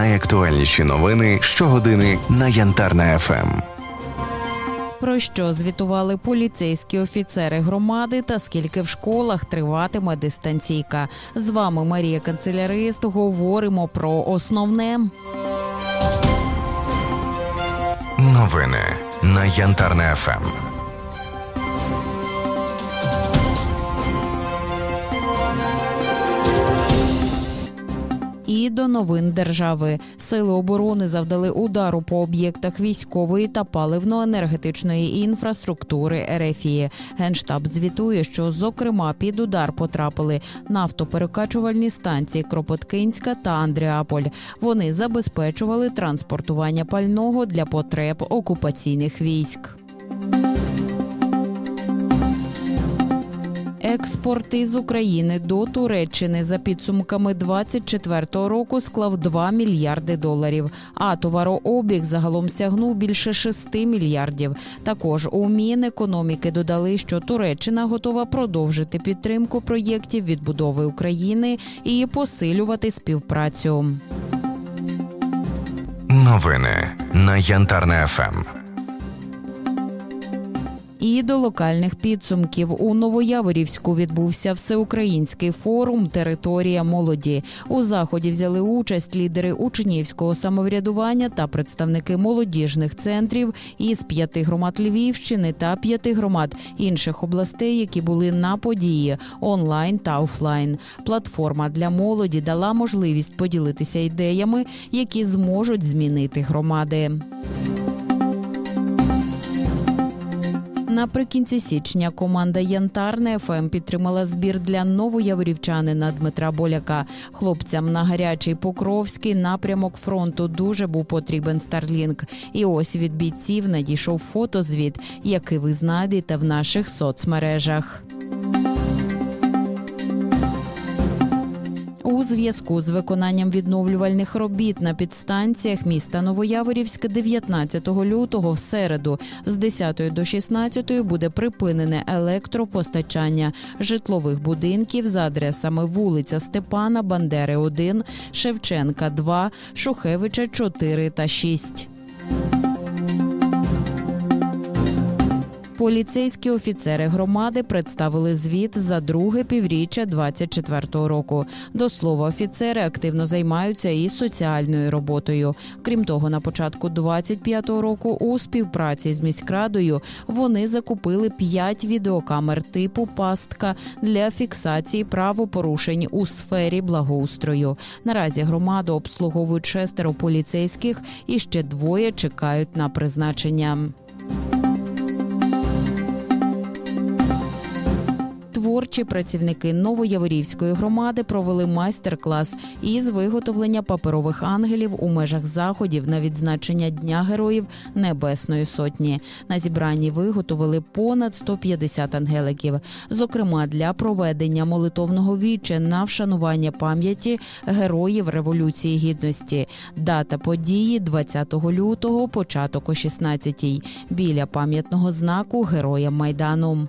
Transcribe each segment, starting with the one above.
Найактуальніші новини щогодини на Янтарна Ем. ФМ. Про що звітували поліцейські офіцери громади та скільки в школах триватиме дистанційка? З вами Марія Канцелярист. Говоримо про основне. Новини на Янтарна Ем. ФМ. І до новин держави сили оборони завдали удару по об'єктах військової та паливно-енергетичної інфраструктури РФІ. Генштаб звітує, що зокрема під удар потрапили нафтоперекачувальні станції Кропоткинська та Андріаполь. Вони забезпечували транспортування пального для потреб окупаційних військ. Експорт із України до Туреччини за підсумками 2024 року склав 2 мільярди доларів. А товарообіг загалом сягнув більше 6 мільярдів. Також у Мінекономіки додали, що Туреччина готова продовжити підтримку проєктів відбудови України і посилювати співпрацю. Новини на Янтарна Ем. ФМ. І до локальних підсумків у Новояворівську відбувся всеукраїнський форум Територія молоді. У заході взяли участь лідери учнівського самоврядування та представники молодіжних центрів із п'яти громад Львівщини та п'яти громад інших областей, які були на події онлайн та офлайн. Платформа для молоді дала можливість поділитися ідеями, які зможуть змінити громади. Наприкінці січня команда Янтарне ФМ підтримала збір для новояворівчанина Дмитра Боляка. Хлопцям на гарячий Покровський напрямок фронту дуже був потрібен Старлінк. І ось від бійців надійшов фотозвіт, який ви знайдете в наших соцмережах. У зв'язку з виконанням відновлювальних робіт на підстанціях міста Новояворівськ 19 лютого в середу з 10 до 16 буде припинене електропостачання житлових будинків за адресами вулиця Степана Бандери, 1, Шевченка, 2, Шухевича 4 та 6. Поліцейські офіцери громади представили звіт за друге півріччя 24-го року. До слова, офіцери активно займаються і соціальною роботою. Крім того, на початку 25-го року у співпраці з міськрадою вони закупили 5 відеокамер типу пастка для фіксації правопорушень у сфері благоустрою. Наразі громаду обслуговують шестеро поліцейських і ще двоє чекають на призначення. Творчі працівники Новояворівської громади провели майстер-клас із виготовлення паперових ангелів у межах заходів на відзначення Дня Героїв Небесної Сотні. На зібранні виготовили понад 150 ангеликів, зокрема для проведення молитовного віче на вшанування пам'яті героїв Революції Гідності. Дата події 20 лютого, початок о 16-й, біля пам'ятного знаку Героям Майдану.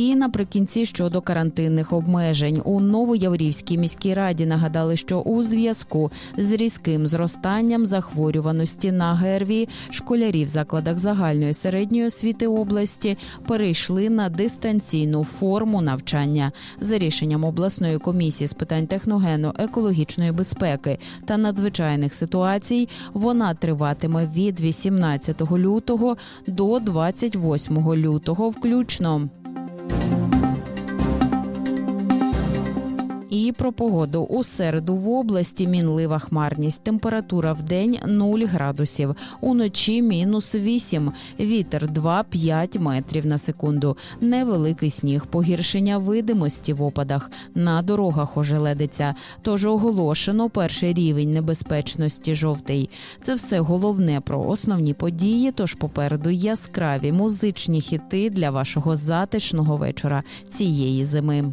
І наприкінці щодо карантинних обмежень у Новояворівській міській раді нагадали, що у зв'язку з різким зростанням захворюваності на ГРВІ школярі в закладах загальної середньої освіти області перейшли на дистанційну форму навчання за рішенням обласної комісії з питань техногенно-екологічної безпеки та надзвичайних ситуацій. Вона триватиме від 18 лютого до 28 лютого, включно. Про погоду у середу в області мінлива хмарність. Температура в день 0 градусів, уночі мінус 8, вітер 2-5 метрів на секунду. Невеликий сніг, погіршення видимості в опадах. На дорогах ожеледиться. Тож оголошено перший рівень небезпечності жовтий. Це все головне про основні події. Тож попереду яскраві музичні хіти для вашого затишного вечора цієї зими.